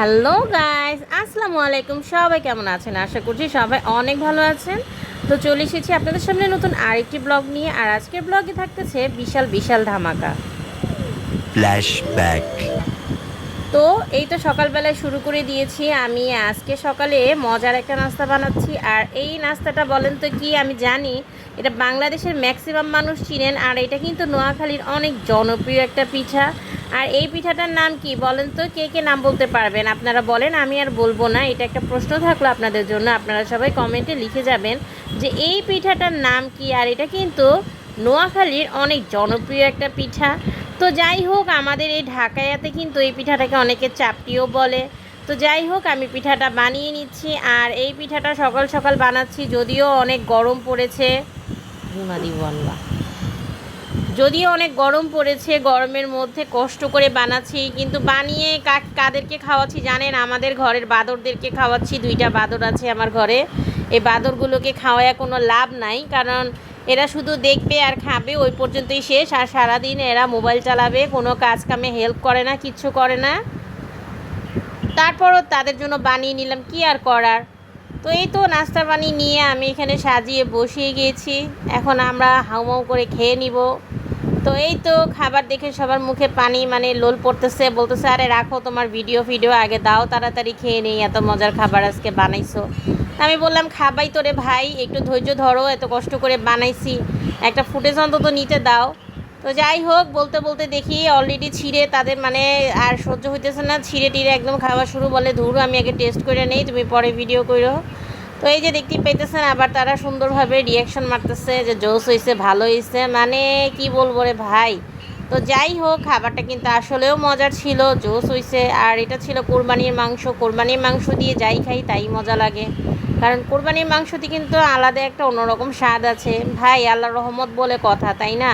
Hello guys আসসালামু আলাইকুম। সবাই কেমন আছেন? আশা করছি সবাই অনেক ভালো আছেন। তো চলে এসেছি আপনাদের সামনে নতুন আরেকটি ব্লগ নিয়ে আর আজকের ব্লগে থাকতেছে বিশাল বিশাল ধামাকা। ফ্ল্যাশব্যাক তো এই তো সকালবেলায় শুরু করে দিয়েছি। আমি আজকে সকালে মজার একটা নাস্তা বানাচ্ছি। আর এই নাস্তাটা বলেন তো কি আমি জানি এটা বাংলাদেশের ম্যাক্সিমাম মানুষ চিনেন আর এটা কিন্তু নোয়াখালীর অনেক জনপ্রিয় একটা পিঠা। আর এই পিঠাটার নাম কি বলেন তো? কে কে নাম বলতে পারবেন? আপনারা বলেন, আমি আর বলব না। এটা একটা প্রশ্ন থাকল আপনাদের জন্য। আপনারা সবাই কমেন্টে লিখে যাবেন যে এই পিঠাটার নাম কি? আর এটা কিন্তু নোয়াখালীর অনেক জনপ্রিয় একটা পিঠা। তো যাই হোক, আমাদের এই ঢাকায়াতে কিন্তু এই পিঠাটাকে অনেকে চাপটিও বলে। তো যাই হোক, আমি পিঠাটা বানিয়ে নিচ্ছি। আর এই পিঠাটা সকাল সকাল বানাচ্ছি, যদিও অনেক গরম পড়েছে। হিমাদি বল্লা যদিও অনেক গরম পড়েছে, গরমের মধ্যে কষ্ট করে বানাচ্ছি, কিন্তু বানিয়ে কাক, কাদেরকে খাওয়াচ্ছি জানেন? আমাদের ঘরের বাদরদেরকে খাওয়াচ্ছি, দুইটা বাদর আছে আমার ঘরে। এই বাদরগুলোকে খাওয়ায় কোনো লাভ নাই, কারণ এরা শুধু দেখবে আর খাবে, ওই পর্যন্তই শেষ। আর সারাদিন এরা মোবাইল চালাবে, কোনো কাজ কামে হেল্প করে না, কিচ্ছু করে না। তারপরও তাদের জন্য বানিয়ে নিলাম, কি আর করার? তো এই তো নাস্তা পানি নিয়ে আমি এখানে সাজিয়ে বসিয়ে গিয়েছি। এখন আমরা হাউমাউ করে খেয়ে নিব। তো এই তো খাবার দেখে সবার মুখে পানি মানে লোল পড়তেছে, বলতেছে, আরে রাখো তোমার ভিডিও ফিডিও আগে দাও, তাড়াতাড়ি খেয়ে নেই, এত মজার খাবার আজকে বানাইছো। আমি বললাম, খাবাই তোরে ভাই, একটু ধৈর্য ধরো, এত কষ্ট করে বানাইছি, একটা ফুটেজ অন্তত নিতে দাও। তো যাই হোক, বলতে বলতে দেখি অলরেডি ছিঁড়ে তাদের মানে আর সহ্য হইতেছে না, ছিঁড়ে টিড়ে একদম খাওয়া শুরু বলে, ধুর, আমি আগে টেস্ট করে নেই, তুমি পরে ভিডিও করো। তো এই যে দেখতে পাইতেছেন, আবার তারা সুন্দরভাবে রিয়াকশন মারতেছে যে জোস হয়েছে ভালো হয়েছে মানে কি বলব রে ভাই? তো যাই হোক, খাবারটা কিন্তু আসলেও মজার ছিল, জোস হয়েছে আর এটা ছিল কোরবানির মাংস। কোরবানির মাংস দিয়ে যাই খাই, তাই মজা লাগে। কারণ কোরবানির মাংসতে কিন্তু আলাদা একটা অন্যরকম স্বাদ আছে। ভাই আল্লাহ রহমত বলে কথা, তাই না?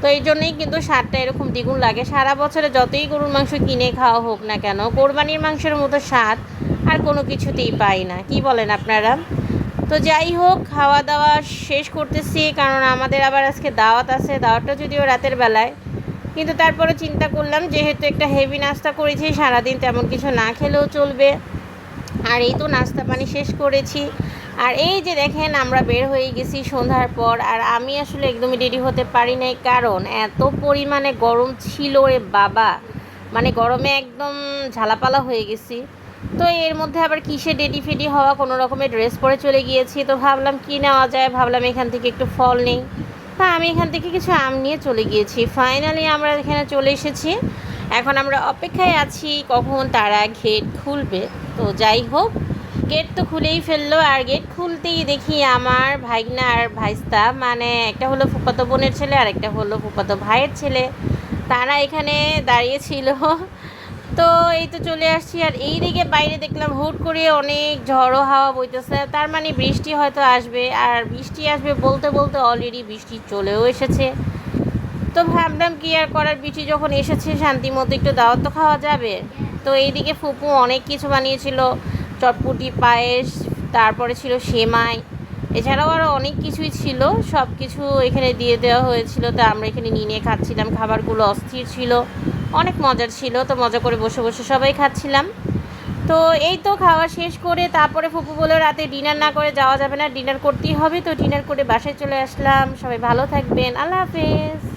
তো এই জন্যই কিন্তু স্বাদটা এরকম দ্বিগুণ লাগে। সারা বছরে যতই গরুর মাংস কিনে খাওয়া হোক না কেন, কোরবানির মাংসের মতো স্বাদ আর কোনো কিছুতেই পাই না। কি বলেন আপনারা? তো যাই হোক, খাওয়া দাওয়া শেষ করতেছি, কারণ আমাদের আবার আজকে দাওয়াত আছে। দাওয়াতটা যদিও রাতের বেলায়, কিন্তু তারপরে চিন্তা করলাম, যেহেতু একটা হেভি নাস্তা করেছি, সারাদিন তেমন কিছু না খেলেও চলবে। আর এই তো নাস্তা পানি শেষ করেছি। আর এই যে দেখেন, আমরা বের হয়ে গেছি সন্ধ্যার পর, আর আমি আসলে একদমই রেডি হতে পারি নাই, কারণ এত পরিমাণে গরম ছিল রে বাবা! মানে গরমে একদম ঝালাপালা হয়ে গেছি। তো এর মধ্যে আবার কিসে ডেডি ফেডি হওয়া, কোনো রকমের ড্রেস পরে চলে গিয়েছি। তো ভাবলাম কি নেওয়া যায়? ভাবলাম এখান থেকে একটু ফল নেই। তা আমি এখান থেকে কিছু আম নিয়ে চলে গিয়েছি। ফাইনালি আমরা এখানে চলে এসেছি। এখন আমরা অপেক্ষায় আছি কখন তারা গেট খুলবে। তো যাই হোক গেট তো খুলেই ফেলল। আর গেট খুলতেই দেখি আমার ভাইগনা আর ভাইস্তা মানে একটা হলো ফুপাতো বোনের ছেলে আর একটা হলো ফুপাতো ভাইয়ের ছেলে। তারা এখানে দাঁড়িয়েছিল তো এই তো চলে আসছি, আর এই দিকে বাইরে দেখলাম হুট করে অনেক ঝড়ো হাওয়া বইতেছে, তার মানে বৃষ্টি হয়তো আসবে, আর বৃষ্টি আসবে বলতে বলতে অলরেডি বৃষ্টি চলেও এসেছে। তো ভাবলাম কি আর করার, বৃষ্টি যখন এসেছে শান্তি মতো একটু দাওয়াত তো খাওয়া যাবে। তো এইদিকে ফুপু অনেক কিছু বানিয়েছিল, চটপুটি, পায়েস, তারপরে ছিল সেমাই, এছাড়াও আরও অনেক কিছুই ছিল সব কিছু এখানে দিয়ে দেওয়া হয়েছিল, তা আমরা এখানে নিয়ে নিয়ে খাচ্ছিলাম, খাবারগুলো অস্থির ছিল। অনেক মজার ছিল, তো মজা করে বসে বসে সবাই খাচ্ছিলাম। তো এই তো খাওয়া শেষ করে তারপরে ফুপু বলে রাতে ডিনার না করে যাওয়া যাবে না ডিনার করতেই হবে। তো ডিনার করে বাসায় চলে আসলাম। সবাই ভালো থাকবেন। আল্লাহ হাফেজ।